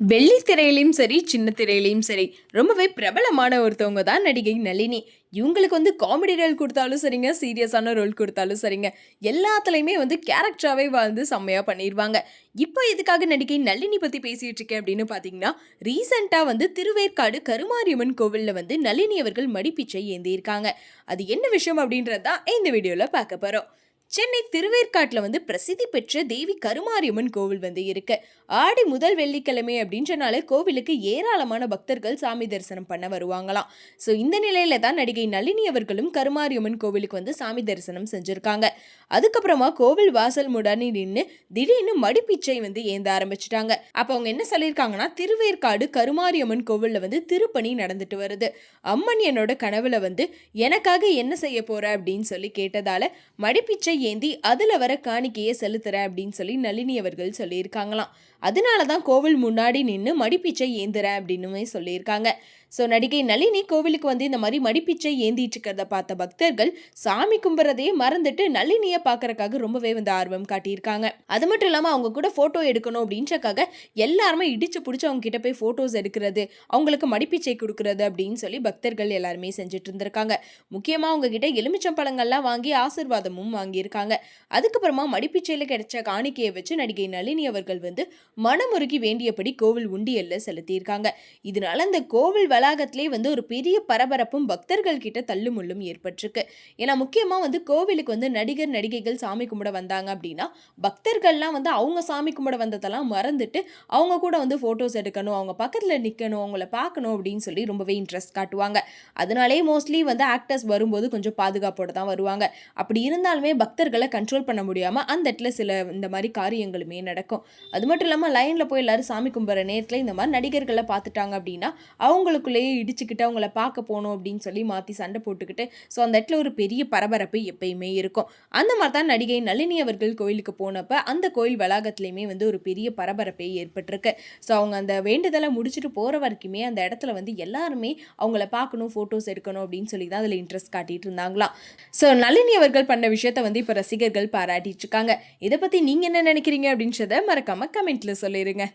வெள்ளி திரையிலையும் சரி சின்ன திரையிலையும் சரி ரொம்பவே பிரபலமான ஒருத்தவங்க தான் நடிகை நளினி. இவங்களுக்கு வந்து காமெடி ரோல் கொடுத்தாலும் சரிங்க சீரியஸான ரோல் கொடுத்தாலும் சரிங்க. எல்லாத்துலேயுமே வந்து கேரக்டராகவே வாழ்ந்து செம்மையாக பண்ணிடுவாங்க இப்போ இதுக்காக நடிகை நளினி பற்றி பேசிகிட்டு இருக்கேன் அப்படின்னு பார்த்தீங்கன்னா ரீசெண்டாக வந்து திருவேற்காடு கருமாரியம்மன் கோவிலில் வந்து நளினி அவர்கள் மடிப்பிச்சை ஏந்தியிருக்காங்க அது என்ன விஷயம் அப்படின்றது தான் இந்த வீடியோவில் பார்க்க போகிறோம் சென்னை திருவேற்காட்டில் வந்து பிரசித்தி பெற்ற தேவி கருமாரியம்மன் கோவில் வந்து இருக்கு. ஆடி முதல் வெள்ளிக்கிழமை அப்படின்றனால கோவிலுக்கு ஏராளமான பக்தர்கள் சாமி தரிசனம் பண்ண வருவாங்களாம். ஸோ இந்த நிலையில தான் நடிகை நளினி அவர்களும் கருமாரியம்மன் கோவிலுக்கு வந்து சாமி தரிசனம் செஞ்சுருக்காங்க. அதுக்கப்புறமா கோவில் வாசல் முடானி நின்று திடீர்னு மடிப்பிச்சை வந்து ஏந்த ஆரம்பிச்சிட்டாங்க. அப்போ அவங்க என்ன சொல்லியிருக்காங்கன்னா திருவேற்காடு கருமாரியம்மன் கோவிலில் வந்து திருப்பணி நடந்துட்டு வருது. அம்மன் என்னோட கனவுல வந்து எனக்காக என்ன செய்ய போற? அப்படின்னு சொல்லி கேட்டதால மடிப்பிச்சை ஏந்தி அதில் வர காணிக்கையை செலுத்துகிறேன் அப்படின்னு சொல்லி நளினி அவர்கள் சொல்லியிருக்காங்களாம். அதனால தான் கோவில் முன்னாடி நின்று மடிப்பீச்சை ஏந்துறேன் அப்படின்னுமே சொல்லியிருக்காங்க. ஸோ நடிகை நளினி கோவிலுக்கு வந்து இந்த மாதிரி மடிப்பிச்சை ஏந்திட்டு இருக்கிறத பார்த்த பக்தர்கள் சாமி கும்பிட்றதையே மறந்துட்டு நளினியை பார்க்கறக்காக ரொம்பவே வந்து ஆர்வம் காட்டியிருக்காங்க. அது மட்டும் இல்லாமல் அவங்க கூட ஃபோட்டோ எடுக்கணும் அப்படின்றக்காக எல்லாருமே இடிச்சு பிடிச்சி அவங்க கிட்ட போய் ஃபோட்டோஸ் எடுக்கிறது அவங்களுக்கு மடிப்பிச்சை கொடுக்கறது அப்படின்னு சொல்லி பக்தர்கள் எல்லாருமே செஞ்சுட்டு இருந்திருக்காங்க. முக்கியமாக அவங்க கிட்ட எலுமிச்சம் பழங்கள்லாம் வாங்கி ஆசிர்வாதமும் வாங்கியிருக்காங்க. அதுக்கப்புறமா மடிப்பிச்சையில் கிடைச்ச காணிக்கையை வச்சு நடிகை நளினி அவர்கள் வந்து மனமுருகி வேண்டியபடி கோவில் உண்டியல்ல செலுத்தியிருக்காங்க. இதனால அந்த கோவில் வளாகத்திலே வந்து ஒரு பெரிய பரபரப்பும் பக்தர்கள் கிட்ட தள்ளுமுள்ளும் ஏற்பட்டிருக்கு. ஏன்னா முக்கியமாக வந்து கோவிலுக்கு வந்து நடிகர் நடிகைகள் சாமி கும்பிட வந்தாங்க அப்படின்னா பக்தர்கள்லாம் வந்து அவங்க சாமி கும்பிட வந்ததெல்லாம் மறந்துட்டு அவங்க கூட வந்து ஃபோட்டோஸ் எடுக்கணும் அவங்க பக்கத்தில் நிற்கணும் அவங்கள பார்க்கணும் அப்படின்னு சொல்லி ரொம்பவே இன்ட்ரெஸ்ட் காட்டுவாங்க. அதனாலே மோஸ்ட்லி வந்து ஆக்டர்ஸ் வரும்போது கொஞ்சம் பாதுகாப்போடு தான் வருவாங்க. அப்படி இருந்தாலுமே பக்தர்களை கண்ட்ரோல் பண்ண முடியாமல் அந்த இடத்துல சில இந்த மாதிரி காரியங்களுமே நடக்கும். அது மட்டும் இல்லாமல் லைனில் போய் எல்லாரும் சாமி கும்பிட்ற நேரத்தில் இந்த மாதிரி நடிகர்களை பார்த்துட்டாங்க அப்படின்னா அவங்களுக்குள்ளேயே இடிச்சுக்கிட்டு அவங்கள பார்க்க போகணும் அப்படின்னு சொல்லி மாற்றி சண்டை போட்டுக்கிட்டு ஸோ அந்த இடத்துல ஒரு பெரிய பரபரப்பு எப்பயுமே இருக்கும். அந்த மாதிரி தான் நடிகை நளினி அவர்கள் கோயிலுக்கு போனப்போ அந்த கோயில் வளாகத்துலேயுமே வந்து ஒரு பெரிய பரபரப்பே ஏற்பட்டிருக்கு. ஸோ அவங்க அந்த வேண்டுதலை முடிச்சுட்டு போகிற வரைக்குமே அந்த இடத்துல வந்து எல்லாருமே அவங்கள பார்க்கணும் ஃபோட்டோஸ் எடுக்கணும் அப்படின்னு சொல்லி தான் அதில் இன்ட்ரெஸ்ட் காட்டிட்டு இருந்தாங்களாம். ஸோ நளினி அவர்கள் பண்ண விஷயத்த வந்து இப்போ ரசிகர்கள் பாராட்டிட்டு இருக்காங்க. இதை பற்றி நீங்கள் என்ன நினைக்கிறீங்க அப்படின்றத மறக்காமல் கமெண்ட்ல சொல்லிடுங்க